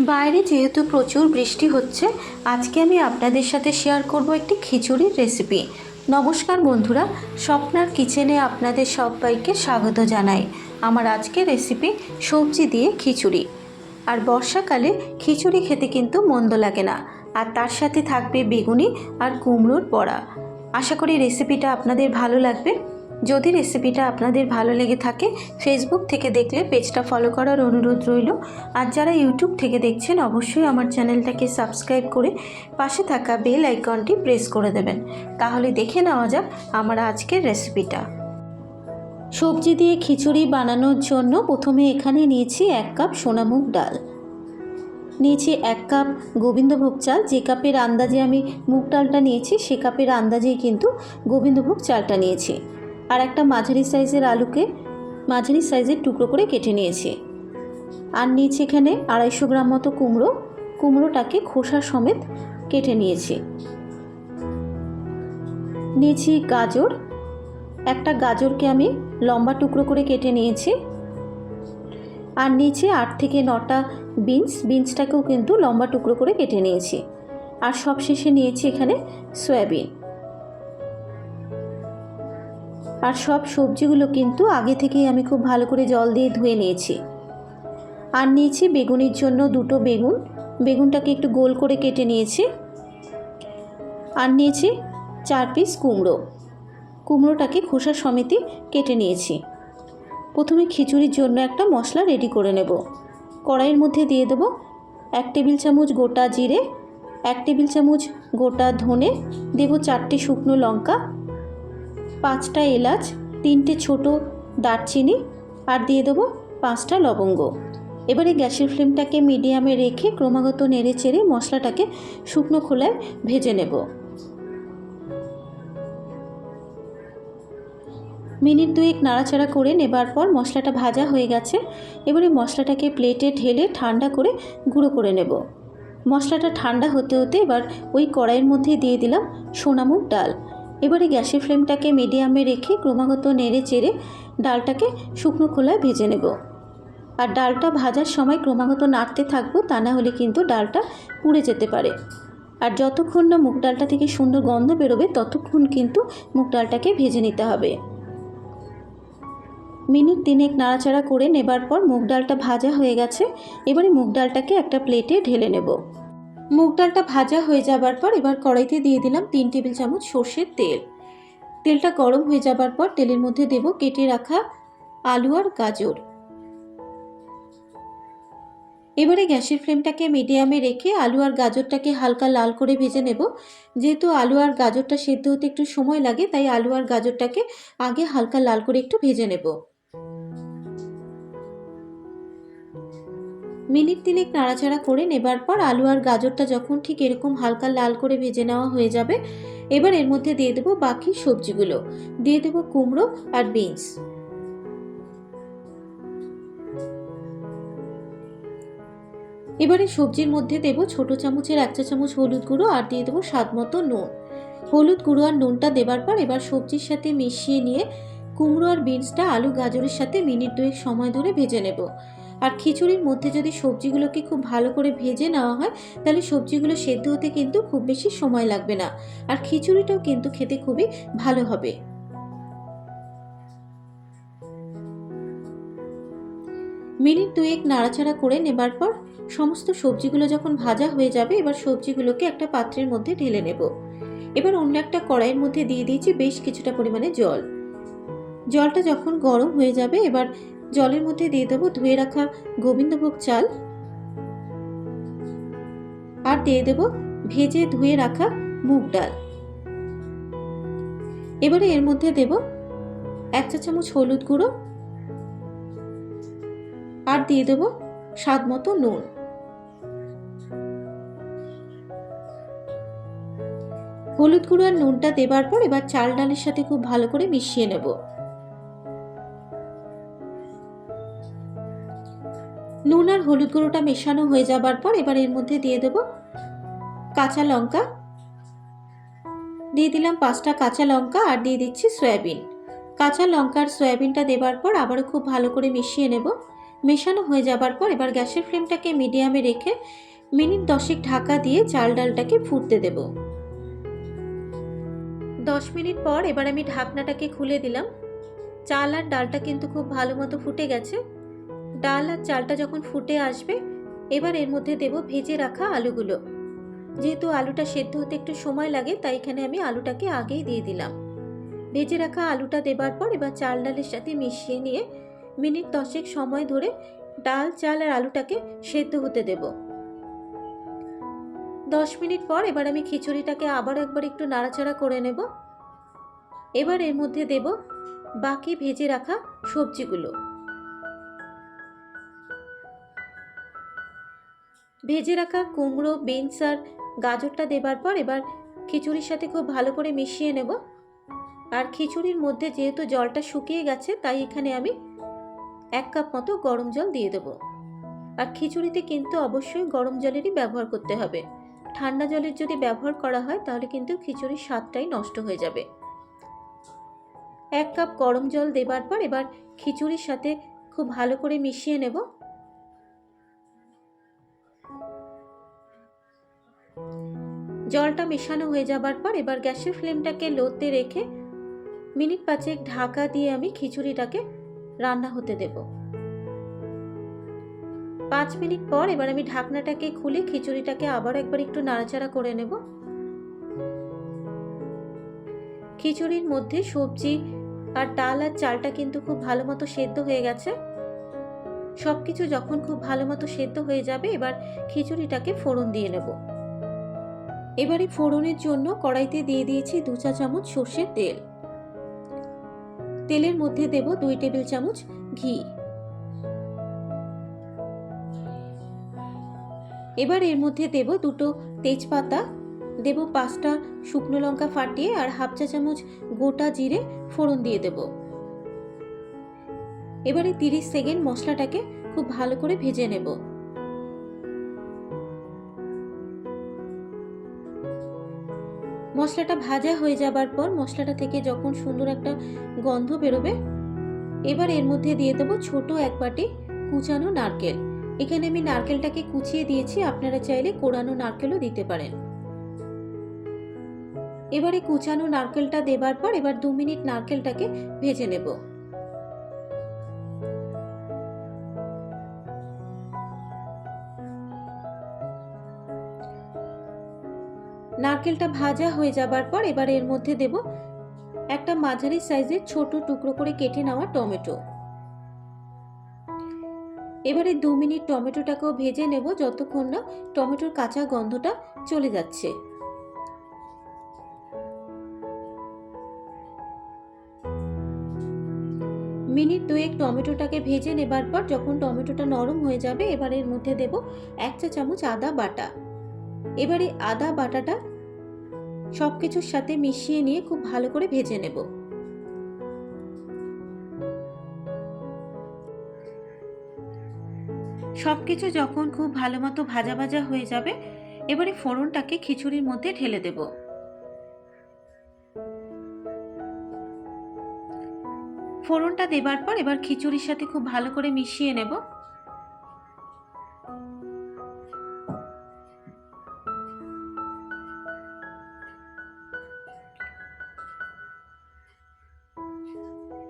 বাইরে যেহেতু প্রচুর বৃষ্টি হচ্ছে, আজকে আমি আপনাদের সাথে শেয়ার করব একটি খিচুড়ির রেসিপি নমস্কার বন্ধুরা, স্বপ্নার কিচেনে আপনাদের সবাইকে স্বাগত জানাই। আমার আজকের রেসিপি সবজি দিয়ে খিচুড়ি। আর বর্ষাকালে খিচুড়ি খেতে কিন্তু মন্দ লাগে না। আর তার সাথে থাকবে বেগুনি আর কুমড়োর বড়া। আশা করি রেসিপিটা আপনাদের ভালো লাগবে। যদি রেসিপিটা আপনাদের ভালো লেগে থাকে ফেসবুক থেকে দেখলে পেজটা ফলো করার অনুরোধ রইল। আর যারা ইউটিউব থেকে দেখছেন, অবশ্যই আমার চ্যানেলটাকে সাবস্ক্রাইব করে পাশে থাকা বেল আইকনটি প্রেস করে দেবেন। তাহলে দেখে নেওয়া যাক আমার আজকের রেসিপিটা সবজি দিয়ে খিচুড়ি বানানোর জন্য প্রথমে এখানে নিয়েছি এক কাপ সোনামুগ ডাল। নিয়েছি এক কাপ গোবিন্দভোগ চাল। যে কাপের আন্দাজে আমি মুগ ডালটা নিয়েছি, সে কাপের আন্দাজেই কিন্তু গোবিন্দভোগ চালটা নিয়েছি। আর একটা মাঝারি সাইজের আলুকে মাঝারি সাইজের টুকরো করে কেটে নিয়েছি। আর নিয়েছি এখানে আড়াইশো গ্রাম মতো কুমড়ো, কুমড়োটাকে খোসা সমেত কেটে নিয়েছি। নিয়েছি গাজর। একটা গাজরকে আমি লম্বা টুকরো করে কেটে নিয়েছি। আর নিচে আট থেকে নটা বিনস, বিনসটাকেও কিন্তু লম্বা টুকরো করে কেটে নিয়েছি। আর সব শেষে নিয়েছি এখানে সয়াবিন। আর সব সবজিগুলো কিন্তু আগে থেকেই আমি খুব ভালো করে জল দিয়ে ধুয়ে নিয়েছি। আর নিয়েছি বেগুনের জন্য দুটো বেগুন। বেগুনটাকে একটু গোল করে কেটে নিয়েছি। আর নিয়েছি চার পিস কুমড়ো। কুমড়োটাকে খোসা সমেতি কেটে নিয়েছি। প্রথমে খিচুড়ির জন্য একটা মশলা রেডি করে নেব। কড়াইয়ের মধ্যে দিয়ে দেবো এক টেবিল চামচ গোটা জিরে, এক টেবিল চামচ গোটা ধনে, দেবো চারটে শুকনো লঙ্কা পাঁচটা এলাচ, তিনটে ছোট দারচিনি আর দিয়ে দেবো পাঁচটা লবঙ্গ। এবারে গ্যাসের ফ্লেমটাকে মিডিয়ামে রেখে ক্রমাগত নেড়ে চেড়ে মশলাটাকে শুকনো খোলায় ভেজে নেব। মিনিট দুয়েক নাড়াচাড়া করে নেবার পর মশলাটা ভাজা হয়ে গেছে। এবারে মশলাটাকে প্লেটে ঢেলে ঠান্ডা করে গুঁড়ো করে নেব। মশলাটা ঠান্ডা হতে হতে এবার ওই কড়াইয়ের মধ্যে দিয়ে দিলাম সোনামুগ ডাল। এবারে গ্যাসের ফ্লেমটাকে মিডিয়ামে রেখে ক্রমাগত নেড়ে চেড়ে ডালটাকে শুকনো খোলায় ভেজে নেব। আর ডালটা ভাজার সময় ক্রমাগত নাড়তে থাকব, তা না হলে কিন্তু ডালটা পুড়ে যেতে পারে। আর যতক্ষণ না মুগ ডালটা থেকে সুন্দর গন্ধ বেরোবে, ততক্ষণ কিন্তু মুগ ডালটাকে ভেজে নিতে হবে। মিনিট তিনেক নাড়াচাড়া করে নেবার পর মুগ ডালটা ভাজা হয়ে গেছে। এবারে মুগ ডালটাকে একটা প্লেটে ঢেলে নেব। মুগ ডালটা ভাজা হয়ে যাবার পর এবার কড়াইতে দিয়ে দিলাম তিন টেবিল চামচ সর্ষের তেল। তেলটা গরম হয়ে যাবার পর তেলের মধ্যে দেব কেটে রাখা আলু আর গাজর। এবারে গ্যাসের ফ্লেমটাকে মিডিয়ামে রেখে আলু আর গাজরটাকে হালকা লাল করে ভেজে নেব। যেহেতু আলু আর গাজরটা সেদ্ধ হতে একটু সময় লাগে, তাই আলু আর গাজরটাকে আগে হালকা লাল করে একটু ভেজে নেব। মিনিট তিনেক নাড়াচাড়া করে নেবার পর আলু আর গাজরটা যখন ঠিক এরকম হালকা লাল করে ভেজে নেওয়া হয়ে যাবে, এবার এর মধ্যে দিয়ে দেবো বাকি সবজিগুলো। দিয়ে দেবো কুমড়ো আর বিনস। এবারে সবজির মধ্যে দেব ছোট চামচের এক চা চামচ হলুদ গুঁড়ো আর দিয়ে দেবো স্বাদ মতো নুন। হলুদ গুঁড়ো আর নুনটা দেবার পর এবার সবজির সাথে মিশিয়ে নিয়ে কুমড়ো আর বিনসটা আলু গাজরের সাথে মিনিট দুয়েক সময় ধরে ভেজে নেব। আর খিচুড়ির মধ্যে যদি সবজিগুলোকে খুব ভালো করে ভেজে নেওয়া হয়, তাহলে সবজিগুলো সেদ্ধ হতে কিন্তু খুব বেশি সময় লাগবে না। আর খিচুড়িটাও কিন্তু খেতে খুবই ভালো হবে। মিনিট দুয়েক নাড়াচাড়া করে নেবার পর সমস্ত সবজিগুলো যখন ভাজা হয়ে যাবে, এবার সবজিগুলোকে একটা পাত্রের মধ্যে ঢেলে নেব। এবার অন্য একটা কড়াইয়ের মধ্যে দিয়ে দিয়েছি বেশ কিছুটা পরিমাণে জল। জলটা যখন গরম হয়ে যাবে, এবার জলের মধ্যে দিয়ে দেবো, ধুয়ে রাখা গোবিন্দভোগ চাল। আর দিয়ে দেবো ভেজে ধুয়ে রাখা মুগ ডাল। এবারে এর মধ্যে দেব এক চা চামচ হলুদ গুঁড়ো। আর দিয়ে দেবো স্বাদ মতো নুন। হলুদ গুঁড়ো আর নুনটা দেবার পর এবার চাল ডালের সাথে খুব ভালো করে মিশিয়ে নেব। নুন আর হলুদ গুঁড়োটা মেশানো হয়ে যাবার পর এবার এর মধ্যে দিয়ে দেব কাঁচা লঙ্কা। দিয়ে দিলাম পাঁচটা কাঁচা লঙ্কা আর দিয়ে দিচ্ছি সয়াবিন। কাঁচা লঙ্কার সয়াবিনটা দেবার পর আবারও খুব ভালো করে মিশিয়ে নেব। মেশানো হয়ে যাবার পর এবার গ্যাসের ফ্লেমটাকে মিডিয়ামে রেখে মিনিট দশেক ঢাকা দিয়ে চাল ডালটাকে ফুটতে দেব। দশ মিনিট পর এবার আমি ঢাকনাটাকে খুলে দিলাম। চাল আর ডালটা কিন্তু খুব ভালো মতো ফুটে গেছে। ডাল আর চালটা যখন ফুটে আসবে, এবার এর মধ্যে দেব ভেজে রাখা আলুগুলো। যেহেতু আলুটা সেদ্ধ হতে একটু সময় লাগে, তাই এখানে আমি আলুটাকে আগেই দিয়ে দিলাম। ভেজে রাখা আলুটা দেবার পর এবার চাল ডালের সাথে মিশিয়ে নিয়ে মিনিট দশেক সময় ধরে ডাল, চাল আর আলুটাকে সেদ্ধ হতে দেব। দশ মিনিট পর এবার আমি খিচুড়িটাকে আবার একবার একটু নাড়াচাড়া করে নেব। এবার এর মধ্যে দেব বাকি ভেজে রাখা সবজিগুলো। ভেজে রাখা কুমড়ো, বিনস আর গাজরটা দেবার পর এবার খিচুড়ির সাথে খুব ভালো করে মিশিয়ে নেব। আর খিচুড়ির মধ্যে যেহেতু জলটা শুকিয়ে গেছে, তাই এখানে আমি এক কাপ মতো গরম জল দিয়ে দেব। আর খিচুড়িতে কিন্তু অবশ্যই গরম জলেরই ব্যবহার করতে হবে। ঠান্ডা জলের যদি ব্যবহার করা হয়, তাহলে কিন্তু খিচুড়ির স্বাদটাই নষ্ট হয়ে যাবে। এক কাপ গরম জল দেবার পর এবার খিচুড়ির সাথে খুব ভালো করে মিশিয়ে নেব। জলটা মেশানো হয়ে যাবার পর এবার গ্যাসের ফ্লেমটাকে লোতে রেখে মিনিট পাঁচেক ঢাকা দিয়ে আমি খিচুড়িটাকে রান্না হতে দেব। পাঁচ মিনিট পর এবার আমি ঢাকনাটাকে খুলে খিচুড়িটাকে আবার একবার একটু নাড়াচাড়া করে নেব। খিচুড়ির মধ্যে সবজি আর ডাল আর চালটা কিন্তু খুব ভালো মতো সেদ্ধ হয়ে গেছে। সব কিছু যখন খুব ভালো মতো সেদ্ধ হয়ে যাবে, এবার খিচুড়িটাকে ফোড়ন দিয়ে নেব। এবারে ফোড়নের জন্য কড়াইতে দিয়ে দিয়েছি দু চা চামচ সর্ষের তেল। তেলের মধ্যে দেব দুই টেবিল চামচ ঘি। এবার এর মধ্যে দেব দুটো তেজপাতা। দেব পাঁচটা শুকনো লঙ্কা ফাটিয়ে আর হাফ চা চামচ গোটা জিরে ফোড়ন দিয়ে দেব। এবারে তিরিশ সেকেন্ড মশলাটাকে খুব ভালো করে ভেজে নেব। মশলাটা ভাজা হয়ে যাবার পর মশলাটা থেকে যখন সুন্দর একটা গন্ধ বেরোবে, এবার এর মধ্যে দিয়ে দেবো ছোট এক বাটি কুচানো নারকেল। এখানে আমি নারকেলটাকে কুচিয়ে দিয়েছি, আপনারা চাইলে কোড়ানো নারকেলও দিতে পারেন। এবারে কুচানো নারকেলটা দেবার পর এবার দু মিনিট নারকেলটাকে ভেজে নেব। নারকেলটা ভাজা হয়ে যাবার পর এবার এর মধ্যে দেব একটা মাঝারি সাইজের ছোট টুকরো করে কেটে নেওয়া টমেটো। এবারে দু মিনিট টমেটোটাকেও ভেজে নেব যতক্ষণ না টমেটোর কাঁচা গন্ধটা চলে যাচ্ছে। মিনিট দুয়েক টমেটোটাকে ভেজে নেবার পর যখন টমেটোটা নরম হয়ে যাবে, এবার এর মধ্যে দেব এক চা চামচ আদা বাটা। এবারে আদা বাটাটা সব কিছুর সাথে মিশিয়ে নিয়ে খুব ভালো করে ভেজে নেব। সব কিছু যখন খুব ভালো মতো ভাজা ভাজা হয়ে যাবে, এবারে ফোড়নটাকে খিচুড়ির মধ্যে ঢেলে দেব। ফোড়নটা দেবার পর এবার খিচুড়ির সাথে খুব ভালো করে মিশিয়ে নেব।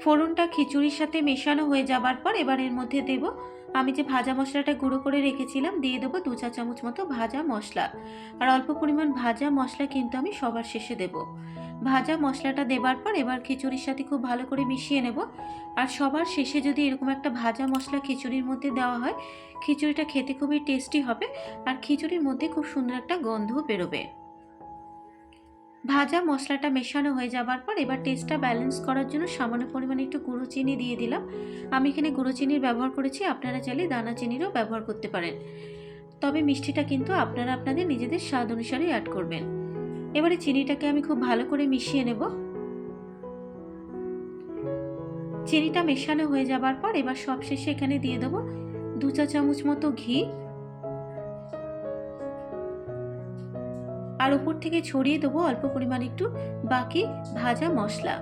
ফোড়নটা খিচুড়ির সাথে মেশানো হয়ে যাবার পর এবার এর মধ্যে দেব। আমি যে ভাজা মশলাটা গুঁড়ো করে রেখেছিলাম, দিয়ে দেবো দু চা চামচ মতো ভাজা মশলা। আর অল্প পরিমাণ ভাজা মশলা কিন্তু আমি সবার শেষে দেব। ভাজা মশলাটা দেবার পর এবার খিচুড়ির সাথে খুব ভালো করে মিশিয়ে নেব। আর সবার শেষে যদি এরকম একটা ভাজা মশলা খিচুড়ির মধ্যে দেওয়া হয়, খিচুড়িটা খেতে খুবই টেস্টি হবে, আর খিচুড়ির মধ্যে খুব সুন্দর একটা গন্ধও বেরোবে। ভাজা মশলাটা মেশানো হয়ে যাবার পর এবার টেস্টটা ব্যালেন্স করার জন্য সামান্য পরিমাণে একটু গুঁড়ো চিনি দিয়ে দিলাম। আমি এখানে গুঁড়ো চিনির ব্যবহার করেছি, আপনারা চাইলে দানা চিনিরও ব্যবহার করতে পারেন। তবে মিষ্টিটা কিন্তু আপনারা আপনাদের নিজেদের স্বাদ অনুসারে অ্যাড করবেন। এবারে চিনিটাকে আমি খুব ভালো করে মিশিয়ে নেব। চিনিটা মেশানো হয়ে যাবার পর এবার সবশেষে এখানে দিয়ে দেবো দু চা চামচ মতো ঘি। আর উপর থেকে ছড়িয়ে দেবো অল্প পরিমাণ একটু বাকি ভাজা মশলা।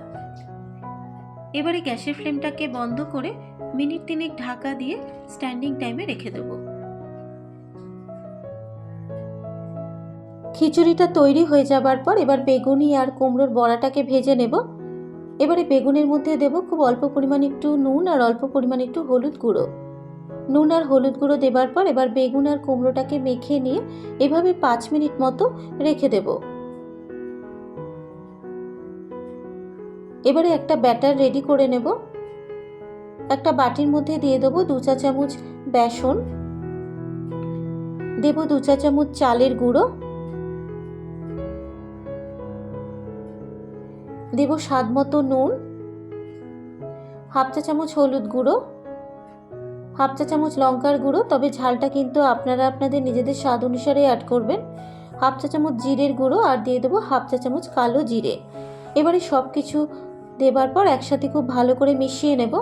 এবারে গ্যাসের ফ্লেমটাকে বন্ধ করে মিনিট তিনেক ঢাকা দিয়ে স্ট্যান্ডিং টাইমে রেখে দেবো। খিচুড়িটা তৈরি হয়ে যাবার পর এবার বেগুনি আর কুমড়োর বড়াটাকে ভেজে নেব। এবারে বেগুনের মধ্যে দেব খুব অল্প পরিমাণ একটু নুন আর অল্প পরিমাণ একটু হলুদ গুঁড়ো। নুন আর হলুদ গুঁড়ো দেবার পর এবার বেগুন আর কুমড়োটাকে মেখে নিয়ে এভাবে পাঁচ মিনিট মতো রেখে দেব। এবারে একটা ব্যাটার রেডি করে নেব। একটা বাটির মধ্যে দিয়ে দেবো দু চা চামচ বেসন। দেব দু চা চামচ চালের গুঁড়ো। দেব স্বাদ মতো নুন। হাফ চা চামচ হলুদ গুঁড়ো। হাফ চা চামচ লঙ্কার গুঁড়ো, তবে ঝালটা কিন্তু আপনারা আপনাদের নিজেদের স্বাদ অনুসারে অ্যাড করবেন। হাফ চা চামচ জিরের গুঁড়ো আর দিয়ে দেবো হাফ চা চামচ কালো জিরে। এবারে সব কিছু দেবার পর একসাথে খুব ভালো করে মিশিয়ে নেব।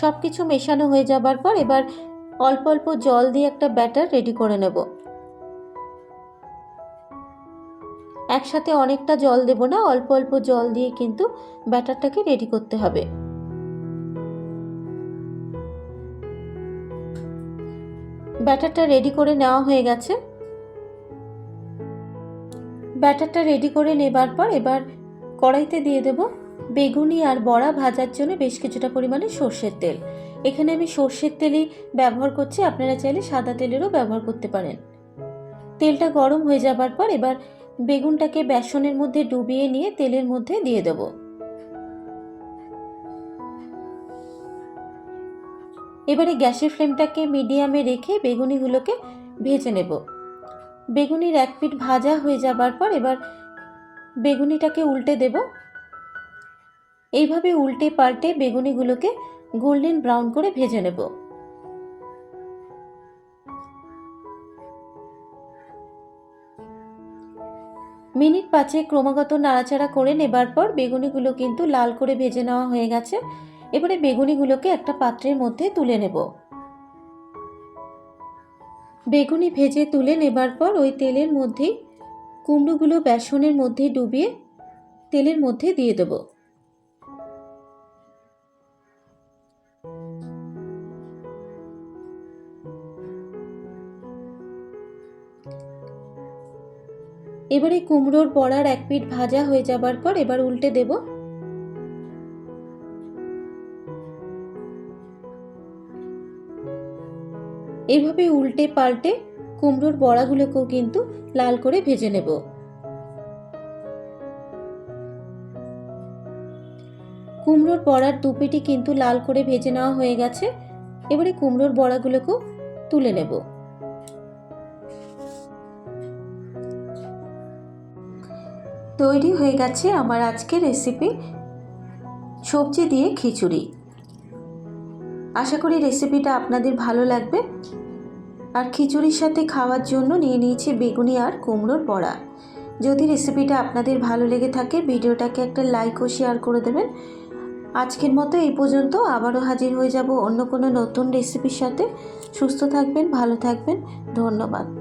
সব কিছু মেশানো হয়ে যাবার পর এবার অল্প অল্প জল দিয়ে একটা ব্যাটার রেডি করে নেব। একসাথে অনেকটা জল দেব না, অল্প অল্প জল দিয়ে কিন্তু ব্যাটারটাকে রেডি করতে হবে। ব্যাটারটা রেডি করে নেওয়া হয়ে গেছে। ব্যাটারটা রেডি করে নেবার পর এবার কড়াইতে দিয়ে দেব বেগুনি আর বড়া ভাজার জন্য বেশ কিছুটা পরিমাণে সর্ষের তেল। এখানে আমি সর্ষের তেলই ব্যবহার করছি, আপনারা চাইলে সাদা তেলেরও ব্যবহার করতে পারেন। তেলটা গরম হয়ে যাবার পর এবার বেগুনটাকে বেসনের মধ্যে ডুবিয়ে নিয়ে তেলের মধ্যে দিয়ে দেব। এবারে গ্যাসের ফ্লেমটাকে মিডিয়ামে রেখে বেগুনিগুলোকে ভেজে নেব। বেগুনির এক পিঠ ভাজা হয়ে যাবার পর এবার বেগুনিটাকে উল্টে দেব। এইভাবে উল্টে পাল্টে বেগুনিগুলোকে গোল্ডেন ব্রাউন করে ভেজে নেব। মিনিট পাঁচে ক্রমাগত নাড়াচাড়া করে নেবার পর বেগুনিগুলো কিন্তু লাল করে ভেজে নেওয়া হয়ে গেছে। এবারে বেগুনিগুলোকে একটা পাত্রের মধ্যে তুলে নেব। বেগুনি ভেজে তুলে নেবার পর ওই তেলের মধ্যেই কুমড়োগুলো বেসনের মধ্যে ডুবিয়ে তেলের মধ্যে দিয়ে দেবো। এবারে কুমড়োর বড়ার এক পিঠ ভাজা হয়ে যাবার পর এবার উল্টে দেব। এভাবে উল্টে পাল্টে কুমড়োর বড়াগুলোকেও কিন্তু লাল করে ভেজে নেব। কুমড়োর বড়ার দুপিটি কিন্তু লাল করে ভেজে নেওয়া হয়ে গেছে। এবারে কুমড়োর বড়াগুলোকেও তুলে নেব। তৈরি হয়ে গেছে আমার আজকের রেসিপি সবজি দিয়ে খিচুড়ি। আশা করি রেসিপিটা আপনাদের ভালো লাগবে। আর খিচুড়ির সাথে খাওয়ার জন্য নিয়ে নিয়েছি বেগুনি আর কুমড়োর বড়া। যদি রেসিপিটা আপনাদের ভালো লেগে থাকে, ভিডিওটাকে একটা লাইক ও শেয়ার করে দেবেন। আজকের মতো এই পর্যন্ত, আবারও হাজির হয়ে যাব অন্য কোনো নতুন রেসিপির সাথে। সুস্থ থাকবেন, ভালো থাকবেন, ধন্যবাদ।